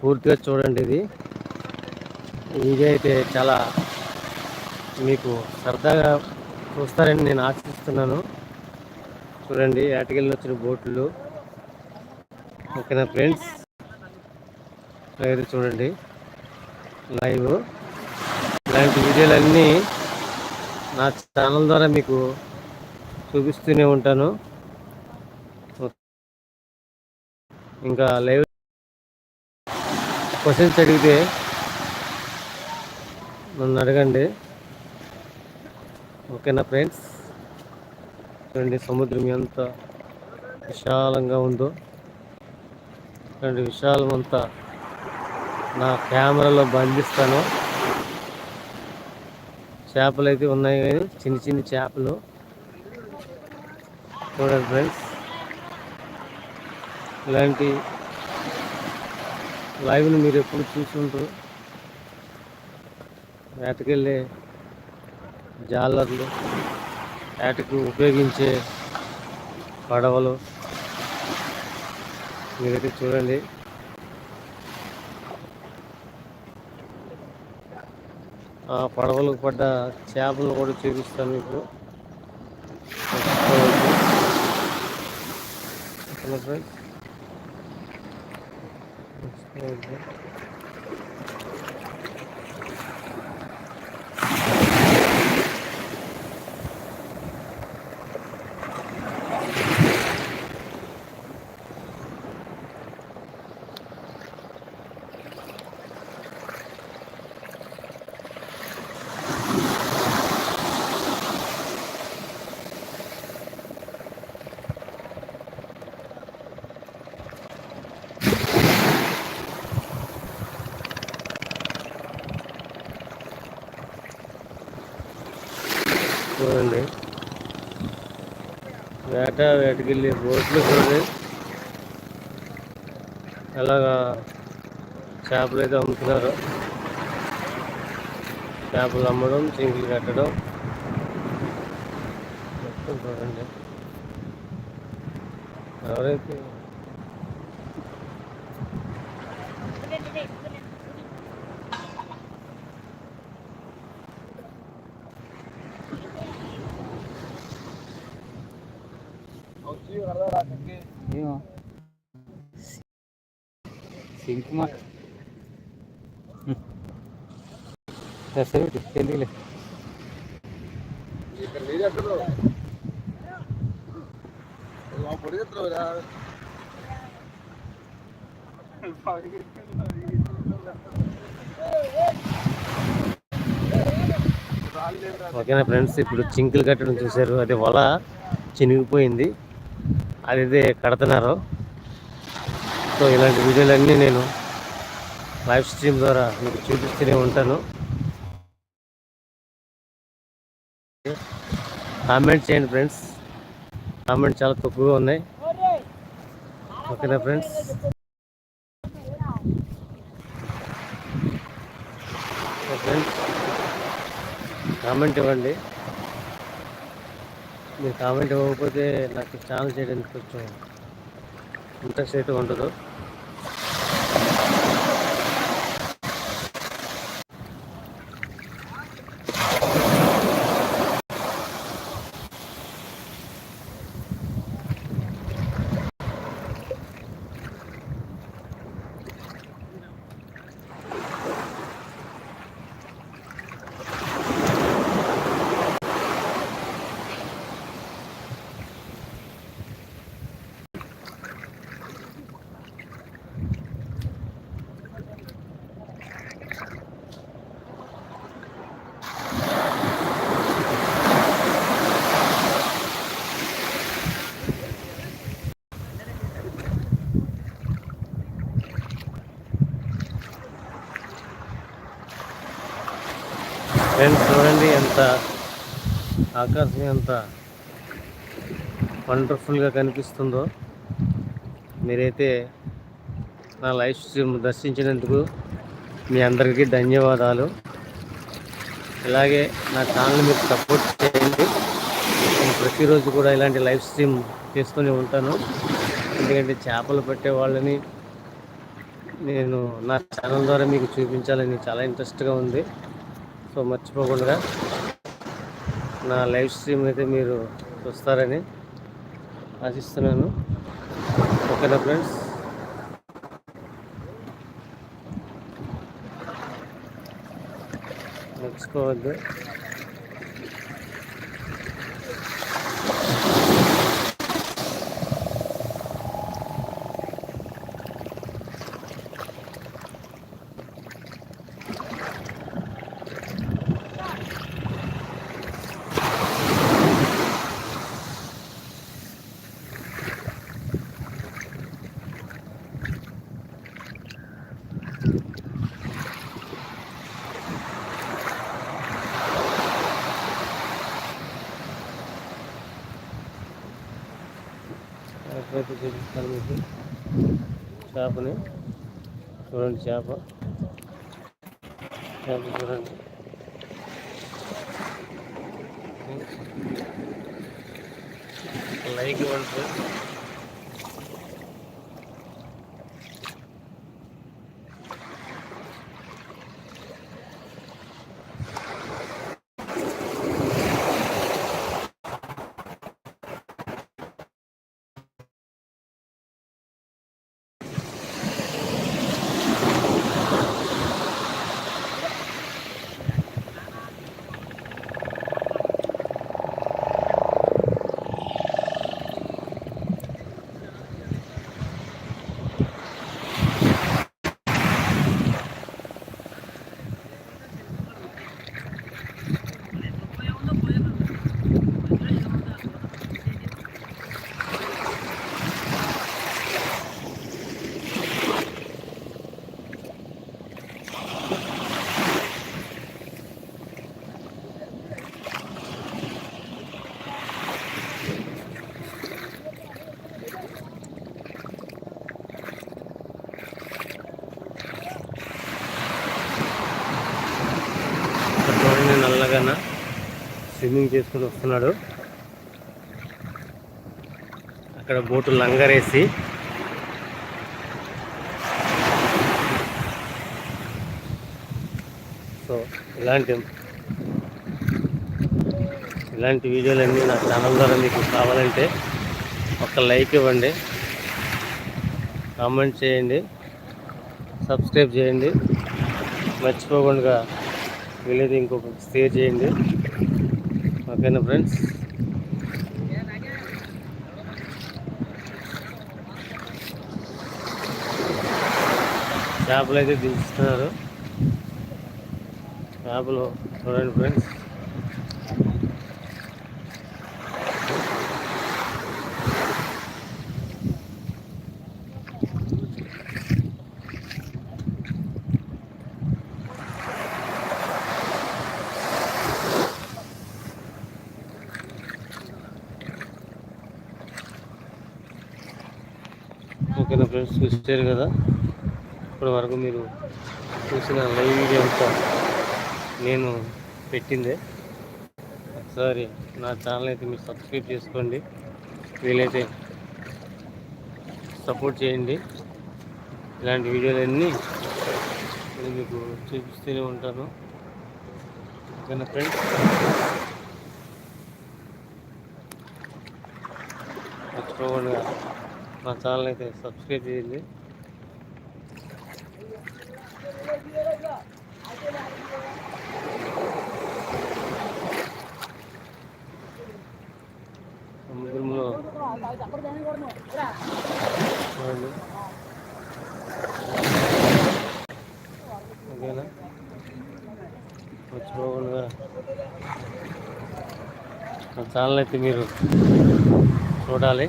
పూర్తిగా చూడండి ఇది. ఇదైతే అయితే చాలా మీకు సరదాగా చూస్తారని నేను ఆశిస్తున్నాను. చూడండి ఏటకెళ్ళి వచ్చిన బోట్లు. ఓకేనా ఫ్రెండ్స్? అయితే చూడండి లైవ్. ఇలాంటి వీడియోలన్నీ నా ఛానల్ ద్వారా మీకు చూపిస్తూనే ఉంటాను. ఇంకా లైవ్ క్వశ్చన్స్ అడిగితే నన్ను అడగండి. ఓకేనా ఫ్రెండ్స్? చూడండి సముద్రం ఎంత విశాలంగా ఉందో. చూడండి విశాలం అంతా నా కెమెరాలో బంధిస్తాను. చేపలు అయితే ఉన్నాయి కానీ చిన్న చిన్న చేపలు. చూడండి ఫ్రెండ్స్ ఇలాంటి లైవ్ని మీరు ఎప్పుడు చూసుంటారు వేటకెళ్ళే జాలర్లు వేటకు ఉపయోగించే పడవలు మీరైతే చూడండి. ఆ పడవలకు పడ్డ చేపలను కూడా చూపిస్తాను మీకు. ఫ్రెండ్స్. Okay. చూడండి వేట వేటకెళ్ళి బోట్లు చూడండి ఎలాగా చేపలు అయితే అమ్ముతున్నారు. చేపలు అమ్మడం చింకులు కట్టడం. మొత్తం చూడండి. ఎవరైతే ఎందుకులే ఓకేనా ఫ్రెండ్స్ ఇప్పుడు చింకులు కట్టడం చూశారు. అది వల చినిగిపోయింది. అది అయితే కడుతున్నారు. సో ఇలాంటి వీడియోలన్నీ నేను లైవ్ స్ట్రీమ్ ద్వారా మీకు చూపిస్తూనే ఉంటాను. కామెంట్ చేయండి ఫ్రెండ్స్. కామెంట్ చాలా తక్కువగా ఉన్నాయి. ఓకేనా ఫ్రెండ్స్? ఫ్రెండ్స్ కామెంట్ ఇవ్వండి. మీరు కామెంట్ ఇవ్వకపోతే నాకు ఛానల్ చేయడానికి కొంచెం ఇంట్రెస్ట్ అయితే ఉండదు ఫ్రెండ్స్ చూడండి ఎంత ఆకాశం ఎంత వండర్ఫుల్గా కనిపిస్తుందో. మీరైతే నా లైఫ్ స్ట్రీమ్ దర్శించినందుకు మీ అందరికీ ధన్యవాదాలు. ఇలాగే నా ఛానల్ మీకు సపోర్ట్ చేయండి. నేను ప్రతిరోజు కూడా ఇలాంటి లైవ్ స్ట్రీమ్ చేస్తూనే ఉంటాను. ఎందుకంటే చేపలు పట్టే వాళ్ళని నేను నా ఛానల్ ద్వారా మీకు చూపించాలని చాలా ఇంట్రెస్ట్గా ఉంది. సో మర్చిపోకుండా నా లైవ్ స్ట్రీమ్ అయితే మీరు చూస్తారని ఆశిస్తున్నాను. ఓకేనా ఫ్రెండ్స్? మర్చిపోవద్దు ఎప్పుడైతే చూపిస్తాను మీకు? చేపని చూడండి చేప. చేప చూడండి. లైక్ ఇవ్వండి స్విమ్మింగ్ చేసుకుని వస్తున్నాడు. అక్కడ బోటు లంగరేసి. సో ఇలాంటి ఇలాంటి వీడియోలన్నీ నా ఛానల్ ద్వారా మీకు కావాలంటే ఒక లైక్ ఇవ్వండి. కామెంట్ చేయండి. సబ్స్క్రైబ్ చేయండి. మర్చిపోకుండా వీలైతే ఇంకొక షేర్ చేయండి. ఓకేనా ఫ్రెండ్స్. చేపలు అయితే దించుతున్నారు. చేపలు చూడండి ఫ్రెండ్స్. ఓకేనా ఫ్రెండ్స్ చూసారు కదా? ఇప్పటి వరకు మీరు చూసిన లైవ్ వీడియో అంతా నేను పెట్టిందే. ఒకసారి నా ఛానల్ అయితే మీరు సబ్స్క్రైబ్ చేసుకోండి. వీలైతే సపోర్ట్ చేయండి. ఇలాంటి వీడియోలన్నీ నేను మీకు చూపిస్తూనే ఉంటాను. ఓకేనా ఫ్రెండ్స్ మర్చిపోకుండా మా ఛానల్ అయితే సబ్స్క్రైబ్ చేయండి. సముద్రంలో ఓకేనా? మర్చిపోకుండా మా ఛానల్ అయితే మీరు చూడాలి.